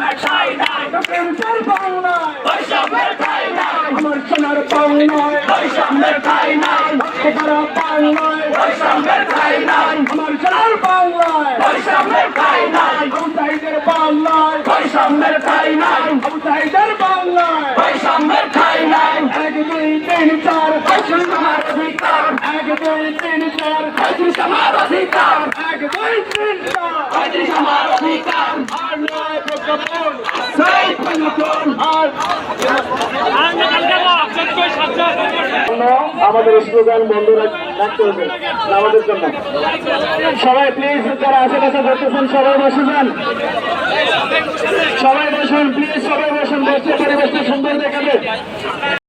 বৈষম্যের ঠাই নাই। প্রেমটার পাও নাই বৈষম্যের ঠাই নাই। আমার সোনার পাও নাই বৈষম্যের ঠাই নাই। ভক্তি করা পাও নাই বৈষম্যের ঠাই নাই। আমার সোনার পাও নাই বৈষম্যের ঠাই নাই। হুসাইদের পাও নাই বৈষম্যের ঠাই নাই। হুসাইদের পাও নাই বৈষম্যের ঠাই নাই। এক দুই তিন চার। হাসিন আমার অধিকার। এক দুই তিন চার। হাসিন আমার অধিকার। এক দুই তিন চার। হাসিন আমার অধিকার। আমাদের স্লোগান বন্ধ রাখ- রাখতে হবে আমাদের জন্য। সবাই প্লিজ যারা আশেপাশে করতেছেন সবাই বসে যান। সবাই বসুন প্লিজ সবাই বসুন বসে পরিবেশটা সুন্দর